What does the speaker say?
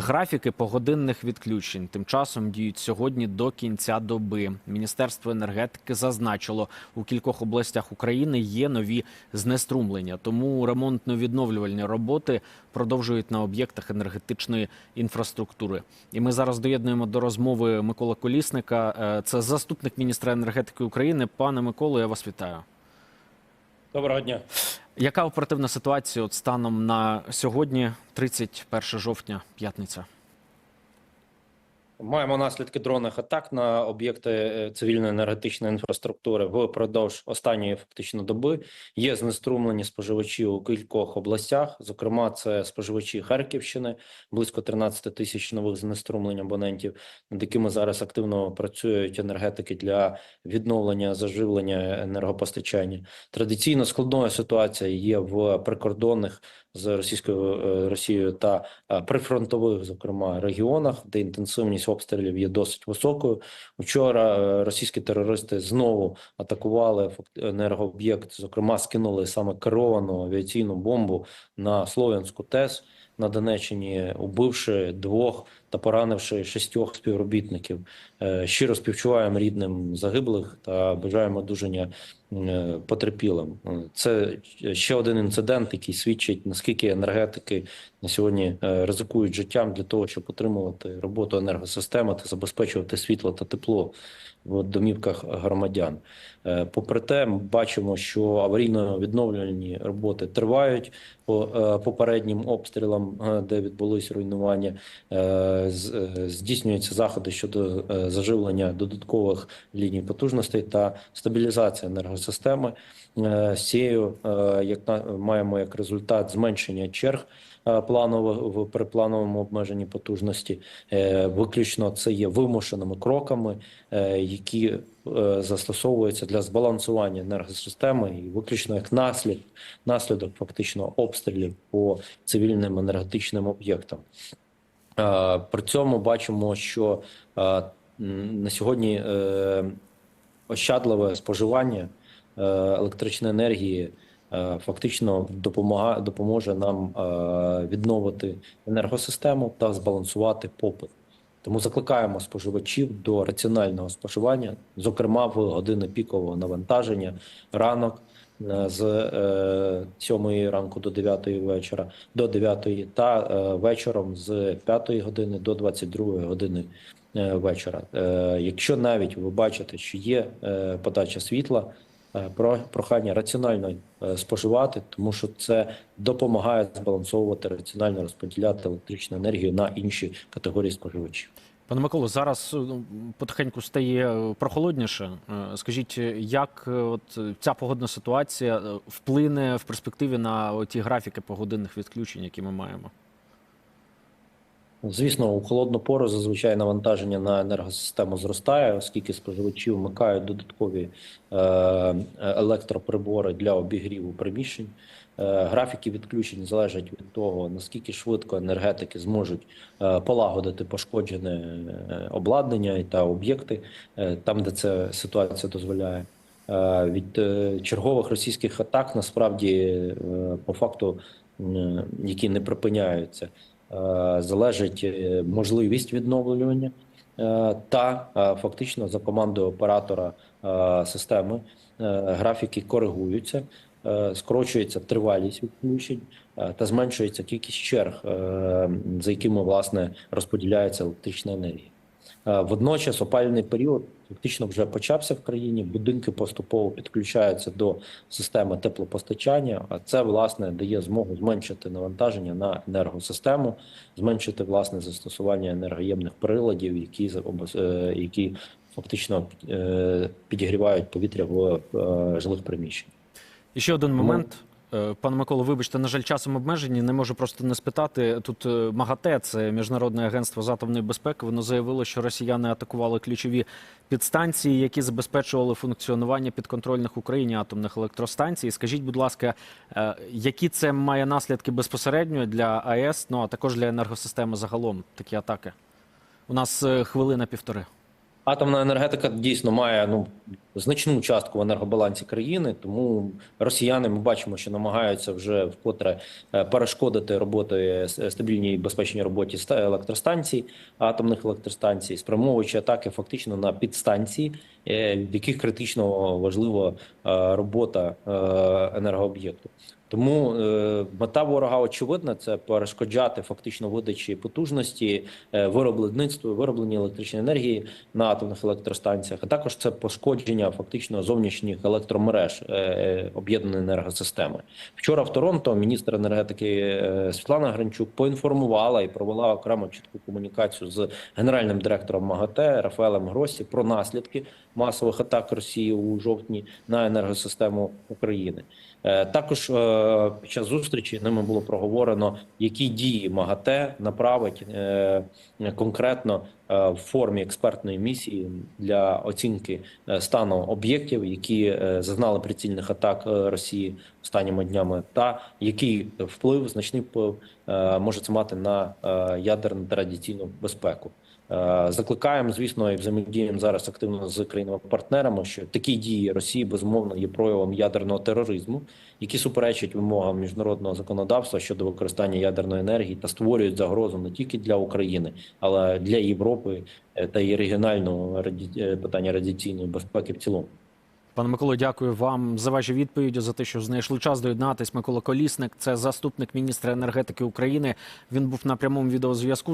Графіки погодинних відключень тим часом діють сьогодні до кінця доби. Міністерство енергетики зазначило, у кількох областях України є нові знеструмлення, тому ремонтно-відновлювальні роботи продовжують на об'єктах енергетичної інфраструктури. І ми зараз доєднуємо до розмови Микола Колісника. Е, Це заступник міністра енергетики України. Пане Миколо, я вас вітаю. Доброго дня. Яка оперативна ситуація от станом на сьогодні, 31 жовтня, п'ятниця? Маємо наслідки дронних атак на об'єкти е, цивільної енергетичної інфраструктури впродовж останньої фактично доби. Є знеструмлені споживачі у кількох областях. Зокрема, це споживачі Харківщини, близько 13 тисяч нових знеструмлень абонентів, над якими зараз активно працюють енергетики для відновлення заживлення енергопостачання. Традиційно складною ситуація є в прикордонних з Російською е, Росією та е, прифронтових, зокрема регіонах, де інтенсивність обстрілів є досить високою. Вчора е, російські терористи знову атакували енергооб'єкт. Зокрема, скинули саме керовану авіаційну бомбу на Слов'янську ТЕС на Донеччині, убивши двох та поранивши шістьох співробітників. Е, Щиро співчуваємо рідним загиблих та бажаємо одужання е, потерпілим. Е, Це ще один інцидент, який свідчить наскільки енергетики на сьогодні ризикують життям для того, щоб отримувати роботу енергосистеми та забезпечувати світло та тепло в домівках громадян. Е, Попри те, ми бачимо, що аварійно-відновлювальні роботи тривають по е, попереднім обстрілам, е, де відбулись руйнування. Здійснюються заходи щодо заживлення додаткових ліній потужностей та стабілізації енергосистеми. З цією як маємо як результат зменшення черг е, планових в при плановому обмеженні потужності. Е, Виключно це є вимушеними кроками, е, які застосовуються для збалансування енергосистеми, і виключно як наслід наслідок фактично обстрілів по цивільним енергетичним об'єктам. При цьому бачимо, що на сьогодні ощадливе споживання електричної енергії фактично допомага, допоможе нам е, відновити енергосистему та збалансувати попит. Тому закликаємо споживачів до раціонального споживання, зокрема в години пікового навантаження, ранок е, з е, 7 ранку до 9 вечора, до 9 та е, вечором з 5 години до 22 години е, вечора. Е, Якщо навіть ви бачите, що є е, подача світла, е, про прохання раціонально е, споживати, тому що це допомагає збалансовувати раціонально розподіляти електричну енергію на інші категорії споживачів. Пане Миколо, зараз ну, потихеньку стає е, прохолодніше. Е, Скажіть, е, як е, от е, ця погодна ситуація е, вплине в перспективі на ті графіки погодинних відключень, які ми маємо? Звісно, у холодну пору зазвичай навантаження на енергосистему зростає, оскільки споживачі вмикають додаткові е, електроприбори для обігріву приміщень. Е, Графіки відключень залежать від того, наскільки швидко енергетики зможуть е, полагодити пошкоджене обладнання та об'єкти там, де це ситуація дозволяє. Від чергових російських атак насправді по факту, які не припиняються, залежить е, можливість відновлювання е, та е, фактично за командою оператора е, системи е, графіки коригуються, е, скорочується тривалість відключень е, та зменшується кількість черг, е, за якими власне розподіляється електрична енергія. Е, Водночас опалювальний період фактично вже почався в країні. Будинки поступово підключаються до системи теплопостачання. А це власне дає змогу зменшити навантаження на енергосистему, зменшити власне застосування енергоємних приладів, які е, які фактично е, підігрівають повітря в жилих приміщеннях. І ще один момент. Е, Пане Миколо, вибачте, на жаль, часом обмежені. Не можу просто не спитати. Тут е, МАГАТЕ, це міжнародне агентство з атомної безпеки. Воно заявило, що росіяни атакували ключові підстанції, які забезпечували функціонування підконтрольних Україні атомних електростанцій. Скажіть, будь ласка, е, які це має наслідки безпосередньо для АЕС, ну а також для енергосистеми загалом такі атаки? У нас хвилина півтори. Атомна енергетика дійсно має ну значну частку в енергобалансі країни, тому росіяни ми бачимо, що намагаються вже вкотре е, перешкодити роботи стабільній і безпечній роботі електростанцій, атомних електростанцій, спрямовуючи атаки фактично на підстанції, е, яких критично важлива е, робота е, енергооб'єкту. Тому е, мета ворога очевидна це перешкоджати фактично видачі потужності, е, виробництву, виробленні електричної енергії на атомних електростанціях, а також це пошкодження фактично зовнішніх електромереж е, об'єднаної енергосистеми. Вчора в Торонто міністр енергетики е, Світлана Гранчук поінформувала і провела окремо чітку комунікацію з генеральним директором МАГАТЕ Рафаелем Гросі про наслідки масових атак Росії у жовтні на енергосистему України. Е, Також е, під час зустрічі ними було проговорено, які дії МАГАТЕ направить е, конкретно в формі експертної місії для оцінки стану об'єктів, які зазнали прицільних атак Росії останніми днями, та який вплив значний вплив може це мати на ядерну та радіаційну безпеку. Е, Закликаємо, звісно, і взаємодіємо зараз активно з країнами-партнерами, що такі дії Росії безумовно є проявом ядерного тероризму, які суперечать вимогам міжнародного законодавства щодо використання ядерної енергії та створюють загрозу не тільки для України, але для Європи е, та і регіонального е, питання радіаційної безпеки в цілому. Пане Миколо, дякую вам за ваші відповіді, за те, що знайшли час доєднатись. Микола Колісник, це заступник міністра енергетики України. Він був на прямому відеозв'язку.